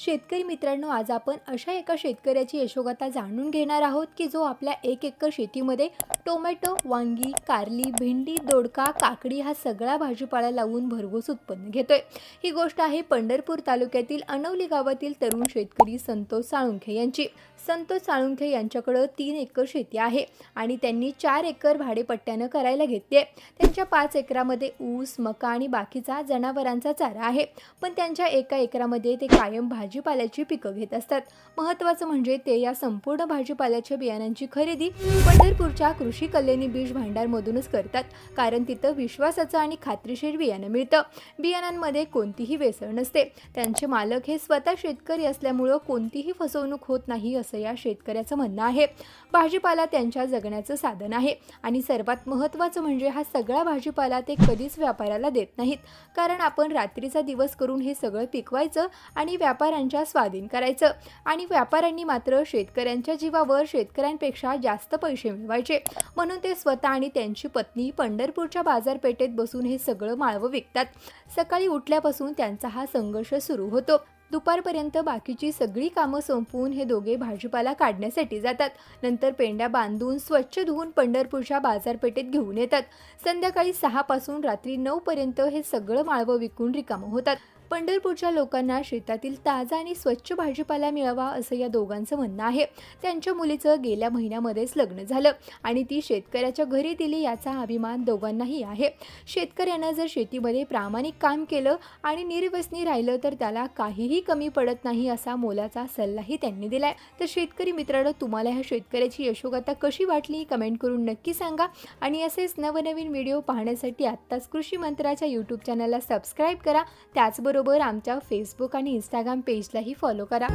शेतकरी मित्रांनो आज आपण अशा एका शेतकऱ्याची यशोगाथा जाणून घेणार आहोत की जो आपल्या एक एकर शेतीमध्ये टोमॅटो वांगी कारली भेंडी दोडका काकडी हा सगळा भाजीपाला लावून भरघोस उत्पन्न घेतोय. ही गोष्ट आहे पंढरपूर तालुक्यातील अनवली गावातील तरुण शेतकरी संतोष साळुंखे यांची. संतोष साळुंखे यांच्याकडं तीन एकर शेती आहे आणि त्यांनी चार एकर भाडेपट्ट्यानं करायला घेतली त्यांच्या पाच एकरामध्ये ऊस मका आणि बाकीचा जनावरांचा चारा आहे. पण त्यांच्या एका एकरामध्ये ते कायम भाजीपाल्याची पिकं घेत असतात. महत्त्वाचं म्हणजे ते या संपूर्ण भाजीपाल्याच्या बियाणांची खरेदी पंढरपूरच्या कृषी कल्याणी बीज भांडारमधूनच करतात. कारण तिथं विश्वासाचं आणि खात्रीशीर बियाणं मिळतं. बियाणांमध्ये कोणतीही वेसळ नसते. त्यांचे मालक हे स्वतः शेतकरी असल्यामुळं कोणतीही फसवणूक होत नाही असं या शेतकऱ्याचं म्हणणं आहे. भाजीपाला त्यांच्या जगण्याचं साधन आहे. आणि सर्वात महत्त्वाचं म्हणजे हा सगळा भाजीपाला ते कधीच व्यापाऱ्याला देत नाहीत. कारण आपण रात्रीचा दिवस करून हे सगळं पिकवायचं आणि व्यापार व्यापाऱ्यांच्या स्वाधीन करायचं. आणि व्यापाऱ्यांनी मात्र शेतकऱ्यांच्या जीवावर शेतकऱ्यांपेक्षा जास्त पैसे मिळवायचे. म्हणून ते स्वतः आणि त्यांची पत्नी पंढरपूरच्या बाजारपेठेत बसून हे सगळं माळवं विकतात. सकाळी उठल्यापासून त्यांचा हा संघर्ष सुरू होतो. दुपारपर्यंत बाकीची सगळी कामं संपवून हे दोघे भाजीपाला काढण्यासाठी जातात. नंतर पेंड्या बांधून स्वच्छ धुवून पंढरपूरच्या बाजारपेठेत घेऊन येतात. संध्याकाळी सहापासून रात्री नऊपर्यंत हे सगळं माळवं विकून रिकामं होतात. पंढरपूरच्या लोकांना शेतातील ताजा आणि स्वच्छ भाजीपाला मिळावा असं या दोघांचं म्हणणं आहे. त्यांच्या मुलीचं गेल्या महिन्यामध्येच लग्न झालं आणि ती शेतकऱ्याच्या घरी दिली याचा अभिमान दोघांनाही आहे. शेतकऱ्यानं जर शेतीमध्ये प्रामाणिक काम केलं आणि निर्व्यसनी राहिलं तर त्याला काहीही कमी पडत नाही असा मोलाचा सल्लाही त्यांनी दिलाय. तर शेतकरी मित्रांनो तुम्हाला ह्या शेतकऱ्याची यशोगाथा कशी वाटली? कमेंट करून नक्की सांगा. आणि असेच नवनवीन व्हिडिओ पाहण्यासाठी आत्ताच कृषी मंत्राच्या यूट्यूब चॅनलला सबस्क्राईब करा. त्याचबरोबर आमच्या फेसबुक आणि इंस्टाग्राम पेजलाही फॉलो करा.